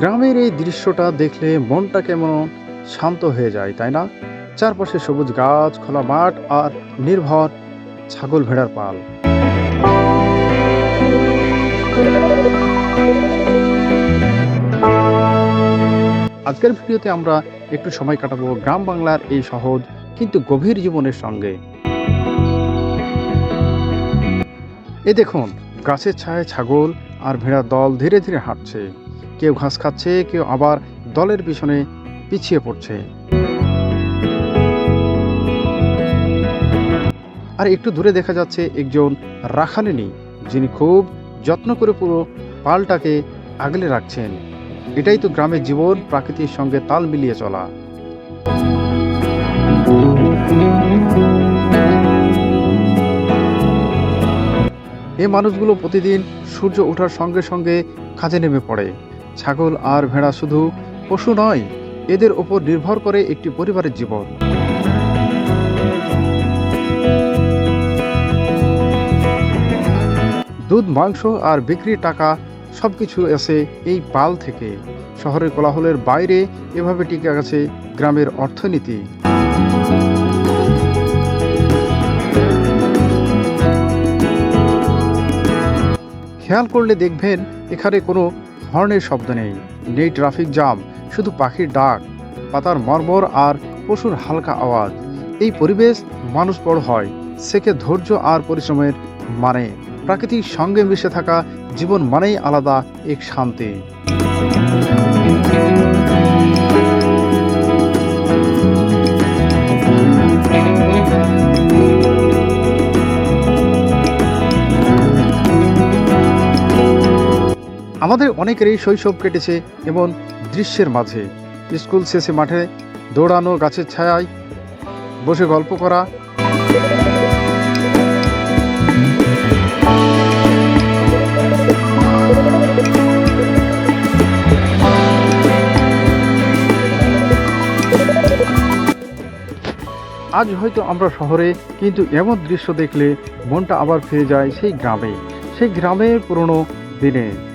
গ্রামের এই দৃশ্যটা দেখলে মনটা কেমন শান্ত হয়ে যায়, তাই না? চারপাশে সবুজ গাছ, খোলা মাঠ আর নির্ভর ছাগল ভেড়ার পাল। আজকের ভিডিওতে আমরা একটু সময় কাটাবো গ্রাম বাংলার এই সহজ কিন্তু গভীর জীবনের সঙ্গে। এ দেখুন, গাছের ছায়ায় ছাগল আর ভেড়ার দল ধীরে ধীরে হাঁটছে। কেউ ঘাস খাচ্ছে, কেউ আবার দলের পিছনে পিছিয়ে পড়ছে। আর একটু দূরে দেখা যাচ্ছে একজন রাখালিনী, যিনি খুব যত্ন করে পুরো পালটাকে আগলে রাখছেন। এটাই তো গ্রামের জীবন, প্রাকৃতির সঙ্গে তাল মিলিয়ে চলা। এই মানুষগুলো প্রতিদিন সূর্য ওঠার সঙ্গে সঙ্গে কাজে নেমে পড়ে। ছাগল আর ভেড়া শুধু পশু নয়, এদের ওপর নির্ভর করে একটি পরিবারের জীবন। দুধ, মাংস আর বিক্রির টাকা সব কিছু আসে এই পাল থেকে। শহরের কোলাহলের বাইরে এভাবে টিকে গেছে গ্রামের অর্থনীতি। খেয়াল করলে দেখবেন, এখানে কোনো হর্নের শব্দ নেই। নেই ট্রাফিক জাম শুধু পাখির ডাক, পাতার মর্মর আর পশুর হালকা আওয়াজ। এই পরিবেশ মানুষ বড় হয়, সেকে ধৈর্য আর পরিশ্রমের মানে। প্রাকৃতিক সঙ্গে মিশে থাকা জীবন মানেই আলাদা, এক শান্তি। আমাদের অনেকেরই শৈশব কেটেছে এমন দৃশ্যের মাঝে। স্কুল শেষে মাঠে দৌড়ানো গাছের ছায়ায় বসে গল্প করা। আজ হয়তো আমরা শহরে, কিন্তু এমন দৃশ্য দেখলে মনটা আবার ফিরে যায় সেই গ্রামে। সেই গ্রামের পুরনো দিনে।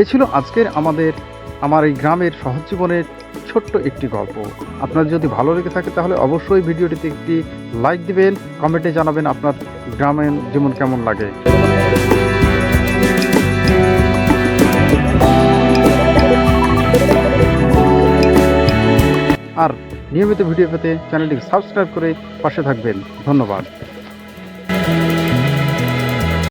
এ ছিল আজকের আমাদের, আমার এই গ্রামের সহজ জীবনের ছোট্ট একটি গল্প। আপনার যদি ভালো লেগে থাকে তাহলে অবশ্যই ভিডিওটিতে একটি লাইক দিবেন কমেন্টে জানাবেন আপনার গ্রামের জীবন কেমন লাগে। আর নিয়মিত ভিডিও পেতে চ্যানেলটিকে সাবস্ক্রাইব করে পাশে থাকবেন। ধন্যবাদ।